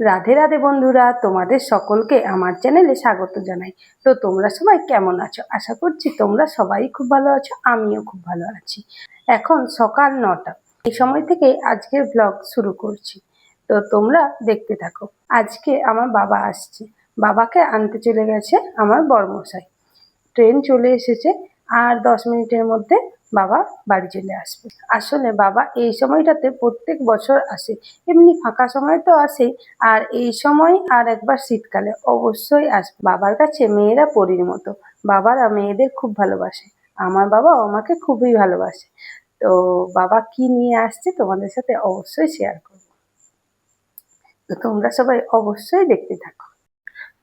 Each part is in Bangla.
রাধে রাধে বন্ধুরা, তোমাদের সকলকে আমার চ্যানেলে স্বাগত জানাই। তো তোমরা সবাই কেমন আছো? আশা করছি তোমরা সবাই খুব ভালো আছো, আমিও খুব ভালো আছি। এখন সকাল নটা, এই সময় থেকে আজকের ব্লগ শুরু করছি। তো তোমরা দেখতে থাকো, আজকে আমার বাবা আসছে। বাবাকে আনতে চলে গেছে আমার বর্মশাই ট্রেন চলে এসেছে, আর দশ মিনিটের মধ্যে বাবা বাড়ি চলে আসবে। আসলে বাবা এই সময়টাতে প্রত্যেক বছর আসে। এমনি ফাঁকা সময় তো আসেই, আর এই সময় আর একবার শীতকালে অবশ্যই আসবে বাবার কাছে মেয়েরা পরীর মতো। বাবারা মেয়েদের খুব ভালোবাসে। আমার বাবা আমাকে খুবই ভালোবাসে। তো বাবা কি নিয়ে আসছে তোমাদের সাথে অবশ্যই শেয়ার করব। তো তোমরা সবাই অবশ্যই দেখতে থাকো।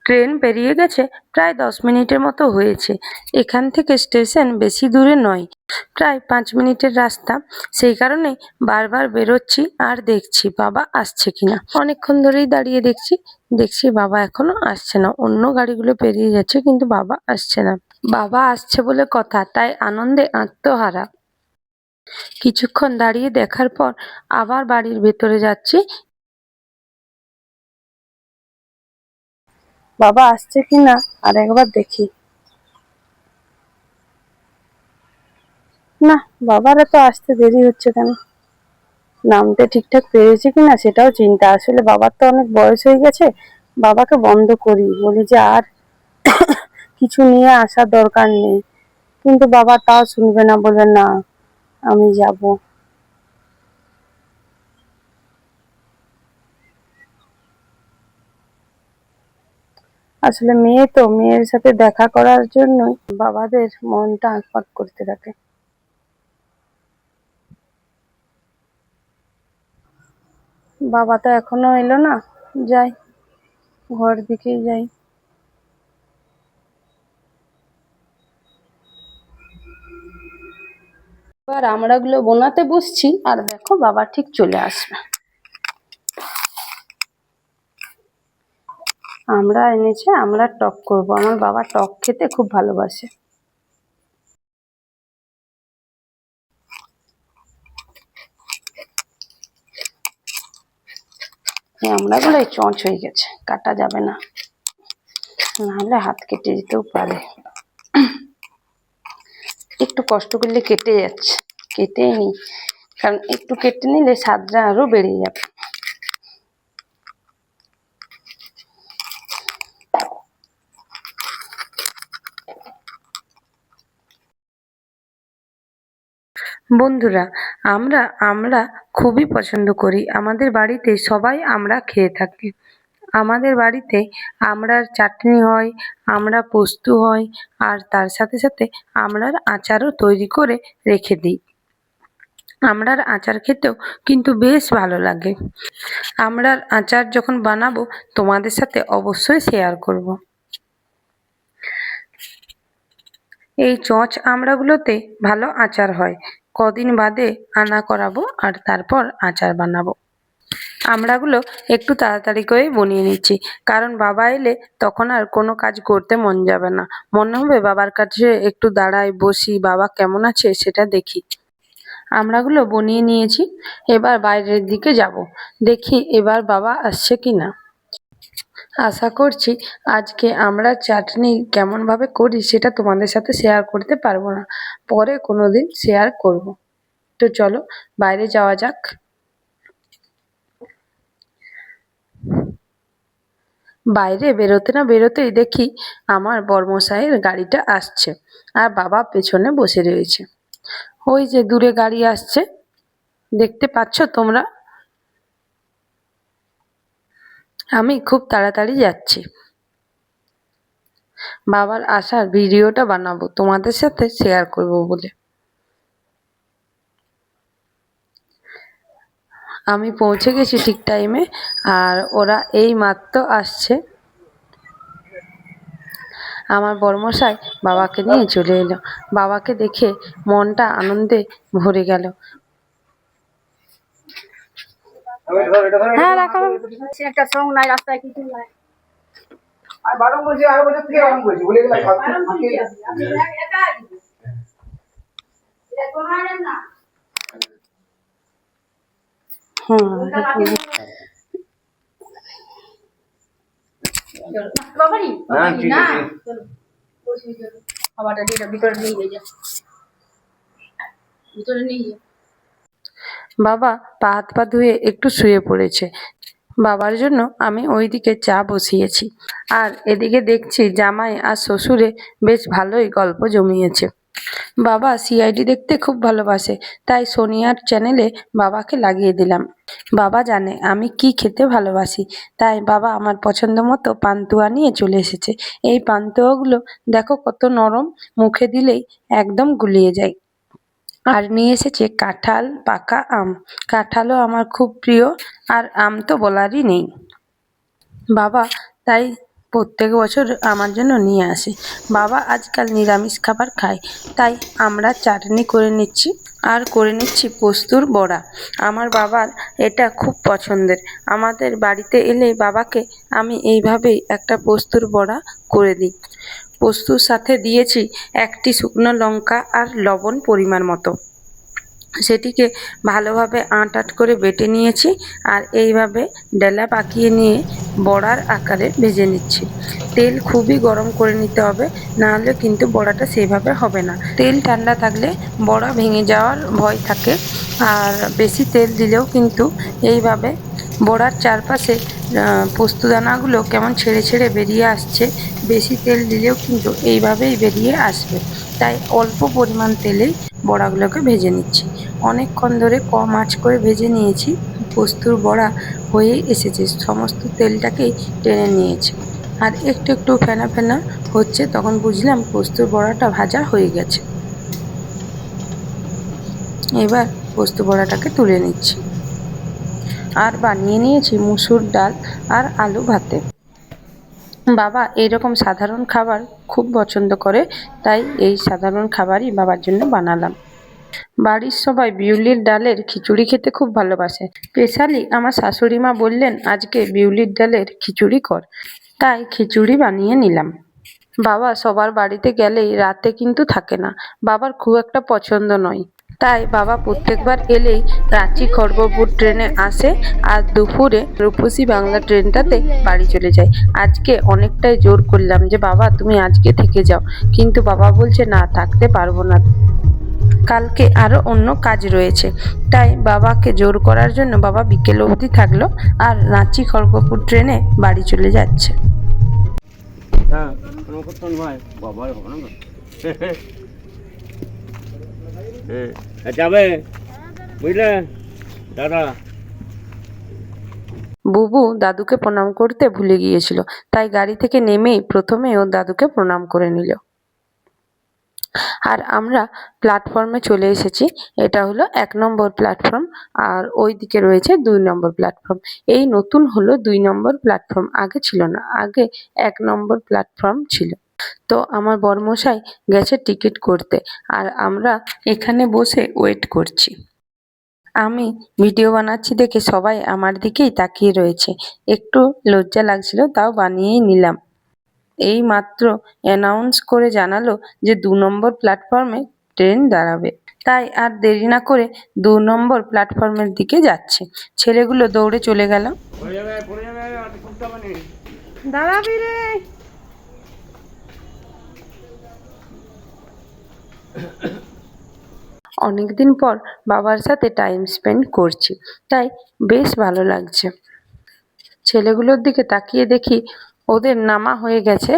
ট্রেন পেরিয়ে গেছে প্রায় দশ মিনিটের মতো হয়েছে। এখান থেকে স্টেশন বেশি দূরে নয়, প্রায় পাঁচ মিনিটের রাস্তা। সেই কারণে বারবার বেরোচ্ছি আর দেখছি বাবা আসছে কিনা। অনেকক্ষণ ধরেই দাঁড়িয়ে দেখছি দেখছি বাবা এখনও আসছে না। অন্য গাড়িগুলো পেরিয়ে যাচ্ছে কিন্তু বাবা আসছে না। বাবা আসছে বলে কথা, তাই আনন্দে আত্মহারা। কিছুক্ষণ দাঁড়িয়ে দেখার পর আবার বাড়ির ভেতরে যাচ্ছি। বাবা আসছে কিনা আর একবার দেখি। না, বাবার তো আসতে দেরি হচ্ছে কেন? নামতে ঠিকঠাক পেরেছে কিনা সেটাও চিন্তা। আসলে বাবার তো অনেক বয়স হয়ে গেছে, বাবাকে বন্ধ করি। বলি যে আর কিছু নিয়ে আসার দরকার নেই। কিন্তু বাবা তাও শুনবে না বলে না, আমি যাব। আসলে মেয়ে তো, মেয়ের সাথে দেখা করার জন্যই বাবাদের মনটা আঁকপাক করতে থাকে। বাবা তো এখনও এলো না, যাই, ঘর দিকেই যাই। এবার আমড়াগুলো বোনাতে বসছি, আর দেখো বাবা ঠিক চলে আসবে। আমরা এনেছে, আমরা টক করব। আমার বাবা টক খেতে খুব ভালোবাসে। এই আমড়াগুলোই চঁচ হয়ে গেছে, কাটা যাবে না। নাহলে হাত কেটে যেতেও পারে। একটু কষ্ট করলে কেটে যাচ্ছে, কেটেই নি কারণ একটু কেটে নিলে স্বাদটা আরও বেড়ে যাবে। বন্ধুরা, আমরা আমরা খুবই পছন্দ করি। আমাদের বাড়িতে সবাই আমরা খেয়ে থাকি। আমাদের বাড়িতে আমড়ার চাটনি হয়, আমরা পোস্ত হয়, আর তার সাথে সাথে আমড়ার আচারও তৈরি করে রেখে দিই। আমড়ার আচার খেতেও কিন্তু বেশ ভালো লাগে। আমড়ার আচার যখন বানাবো, তোমাদের সাথে অবশ্যই শেয়ার করব। এই চঁচ আমড়াগুলোতে ভালো আচার হয়। কদিন বাদে আনা করাবো আর তারপর আচার বানাবো। আমড়াগুলো একটু তাড়াতাড়ি করে বনিয়ে নিচ্ছি। কারণ বাবা এলে তখন আর কোনো কাজ করতে মন যাবে না। মনে হবে বাবার কাছে একটু দাঁড়াই, বসি, বাবা কেমন আছে সেটা দেখি। আমড়াগুলো বনিয়ে নিয়েছি, এবার বাইরের দিকে যাব। দেখি এবার বাবা আসছে কি না আশা করছি আজকে আমরা চাটনি কেমনভাবে করি সেটা তোমাদের সাথে শেয়ার করতে পারব না। পরে কোনো দিন শেয়ার করব। তো চলো, বাইরে যাওয়া যাক। বাইরে বেরোতে না বেরোতেই দেখি আমার বর্মশাইয়ের গাড়িটা আসছে আর বাবা পেছনে বসে রয়েছে। ওই যে দূরে গাড়ি আসছে। দেখতে পাচ্ছ তোমরা? আমি খুব তাড়াতাড়ি যাচ্ছি। বাবার আসার ভিডিওটা বানাবো, তোমাদের সাথে শেয়ার করব বলে। আমি পৌঁছে গেছি ঠিক টাইমে আর ওরা এই মাত্র আসছে। আমার বর্মশাই বাবাকে নিয়ে চলে এলো। বাবাকে দেখে মনটা আনন্দে ভরে গেল। হ্যাঁ রাখা একটা সং নাই রাস্তায় কিছু নাই। আমি বারণ বলছি বছর থেকে বারণ বলে খাবারটা দিয়ে ভিতরে নিয়ে যা। ভিতরে নিয়ে গিয়ে বাবা পা হাত পা ধুয়ে একটু শুয়ে পড়েছে। বাবার জন্য আমি ওইদিকে চা বসিয়েছি। আর এদিকে দেখছি জামাই আর শ্বশুরে বেশ ভালোই গল্প জমিয়েছে। বাবা সিআইডি দেখতে খুব ভালোবাসে, তাই সোনিয়ার চ্যানেলে বাবাকে লাগিয়ে দিলাম। বাবা জানে আমি কি খেতে ভালোবাসি, তাই বাবা আমার পছন্দ মতো পান্তুয়া নিয়ে চলে এসেছে। এই পান্তুয়াগুলো দেখো কত নরম, মুখে দিলেই একদম গুলিয়ে যায়। আর নিয়ে এসেছে কাঁঠাল, পাকা আম। কাঁঠালও আমার খুব প্রিয়, আর আম তো বলারই নেই। বাবা, তাই প্রত্যেক বছর আমার জন্য নিয়ে আসে। বাবা আজকাল নিরামিষ খাবার খায়, তাই আমরা চাটনি করে নিচ্ছি আর করে নিচ্ছি পোস্তুর বড়া। আমার বাবার এটা খুব পছন্দের। আমাদের বাড়িতে এলে বাবাকে আমি এইভাবেই একটা পোস্তুর বড়া করে দিই। পোস্তুর সাথে দিয়েছি একটি শুকনো লঙ্কা আর লবণ পরিমাণ মতো। সেটিকে ভালোভাবে আঁট আঁট করে বেটে নিয়েছি আর এইভাবে ডেলা পাকিয়ে নিয়ে বড়ার আকারে ভেজে নিচ্ছি। তেল খুবই গরম করে নিতে হবে, নাহলে কিন্তু বড়াটা সেভাবে হবে না। তেল ঠান্ডা থাকলে বড়া ভেঙে যাওয়ার ভয় থাকে, আর বেশি তেল দিলেও কিন্তু এইভাবে বড়ার চারপাশে পোস্তদানাগুলো কেমন ছেড়ে ছেড়ে বেরিয়ে আসছে, বেশি তেল দিলেও কিন্তু এইভাবেই বেরিয়ে আসবে। তাই অল্প পরিমাণ তেলেই বড়াগুলোকে ভেজে নিচ্ছি। অনেকক্ষণ ধরে কম আঁচ করে ভেজে নিয়েছি, পোস্তুর বড়া হয়ে এসেছে, সমস্ত তেলটাকেই টেনে নিয়েছে। আর একটু একটু ফেনা ফেনা হচ্ছে, তখন বুঝলাম পোস্তুর বড়াটা ভাজা হয়ে গেছে। এবার পোস্ত বড়াটাকে তুলে নিচ্ছি। আর বানিয়ে নিয়েছি মুসুর ডাল আর আলু ভাতে। বাবা এইরকম সাধারণ খাবার খুব পছন্দ করে, তাই এই সাধারণ খাবারই বাবার জন্য বানালাম। বাড়ির সবাই বিউলির ডালের খিচুড়ি খেতে খুব ভালোবাসে। স্পেশালি আমার শাশুড়ি মা বললেন, আজকে বিউলির ডালের খিচুড়ি কর। তাই খিচুড়ি বানিয়ে নিলাম। বাবা সবার বাড়িতে গেলেই রাতে কিন্তু থাকে না। বাবার খুব একটা পছন্দ নয়। তাই বাবা প্রত্যেকবার এলেই রাঁচি খড়গপুর ট্রেনে আসে আর দুপুরে রূপসী বাংলা ট্রেনটাতে বাড়ি চলে যায়। আজকে অনেকটাই জোর করলাম যে, বাবা, তুমি আজকে থেকে যাও। কিন্তু বাবা বলছে, না, থাকতে পারব না। কালকে আরও অন্য কাজ রয়েছে। তাই বাবাকে জোর করার জন্য বাবা বিকেল অবধি থাকল আর রাঁচি খড়গপুর ট্রেনে বাড়ি চলে যাচ্ছে। হ্যাঁ দাদা। বুবু দাদুকে প্রণাম করতে ভুলে গিয়েছিল, তাই গাড়ি থেকে নেমেই প্রথমে ও দাদুকে প্রণাম করে নিল। আর আমরা প্ল্যাটফর্মে চলে এসেছি। এটা হলো এক নম্বর প্ল্যাটফর্ম আর ওই দিকে রয়েছে দুই নম্বর প্ল্যাটফর্ম এই নতুন হলো দুই নম্বর প্ল্যাটফর্ম আগে ছিল না, আগে এক নম্বর প্ল্যাটফর্ম ছিল। তো আমার বরমশাই গেছে টিকিট করতে আর আমরা এখানে বসে ওয়েট করছি। আমি ভিডিও বানাচ্ছি দেখে সবাই আমার দিকেই তাকিয়ে রয়েছে। একটু লজ্জা লাগছিল, তাও বানিয়েই নিলাম। এই মাত্র অ্যানাউন্স করে জানালো যে দু নম্বর প্ল্যাটফর্মে ট্রেন দাঁড়াবে। তাই আর দেরি না করে দু নম্বর প্ল্যাটফর্মের দিকে যাচ্ছে। ছেলেগুলো দৌড়ে চলে গেল। দাঁড়াবি রে। অনেকদিন পর বাবার সাথে টাইম স্পেন্ড করছি। তাই বেশ ভালো লাগছে। ছেলেগুলোর দিকে তাকিয়ে দেখি ওদের নামা হয়ে গেছে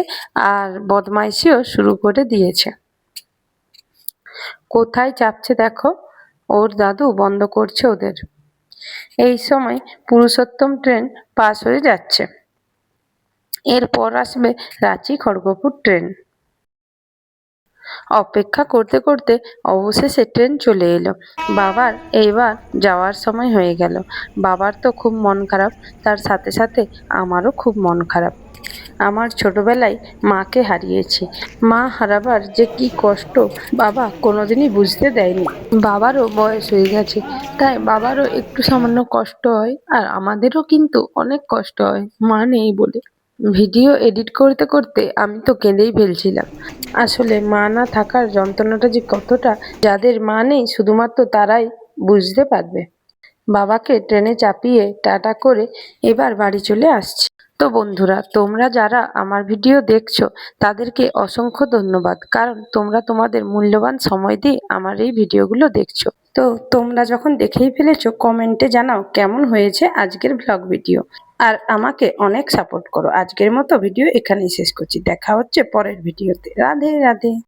আর বদমাইশিও শুরু করে দিয়েছে। কোথায় চাপছে দেখো? ওর দাদু বন্ধ করছে ওদের। এই সময় পুরুষোত্তম ট্রেন পাস হয়ে যাচ্ছে। এরপর আসবে রাঁচি খড়গপুর ট্রেন। অপেক্ষা করতে করতে অবশেষে ট্রেন চলে এলো। বাবার এইবার যাওয়ার সময় হয়ে গেল। বাবার তো খুব মন খারাপ, তার সাথে সাথে আমারও খুব মন খারাপ। আমার ছোটবেলায় মাকে হারিয়েছি। মা হারাবার যে কি কষ্ট বাবা কোনোদিনই বুঝতে দেয়নি। বাবারও বয়স হয়ে গেছে, তাই বাবারও একটু সামান্য কষ্ট হয় আর আমাদেরও কিন্তু অনেক কষ্ট হয়, মা নেই বলে। ভিডিও এডিট করতে করতে আমি তো কেঁদেই ফেলছিলাম। আসলে মা না থাকার যন্ত্রণাটা যে কতটা, যাদের মা নেই শুধুমাত্র তারাই বুঝতে পারবে। বাবাকে ট্রেনে চাপিয়ে টাটা করে এবার বাড়ি চলে আসছি। তো বন্ধুরা, তোমরা যারা আমার ভিডিও দেখছ, তাদেরকে অসংখ্য ধন্যবাদ। কারণ তোমরা তোমাদের মূল্যবান সময় দিয়ে আমার এই ভিডিওগুলো দেখছ। তো তোমরা যখন দেখেই ফেলেছো, কমেন্টে জানাও কেমন হয়েছে আজকের ব্লগ ভিডিও আর আমাকে অনেক সাপোর্ট করো। আজকের মতো ভিডিও এখানেই শেষ করছি। দেখা হচ্ছে পরের ভিডিওতে রাধে রাধে।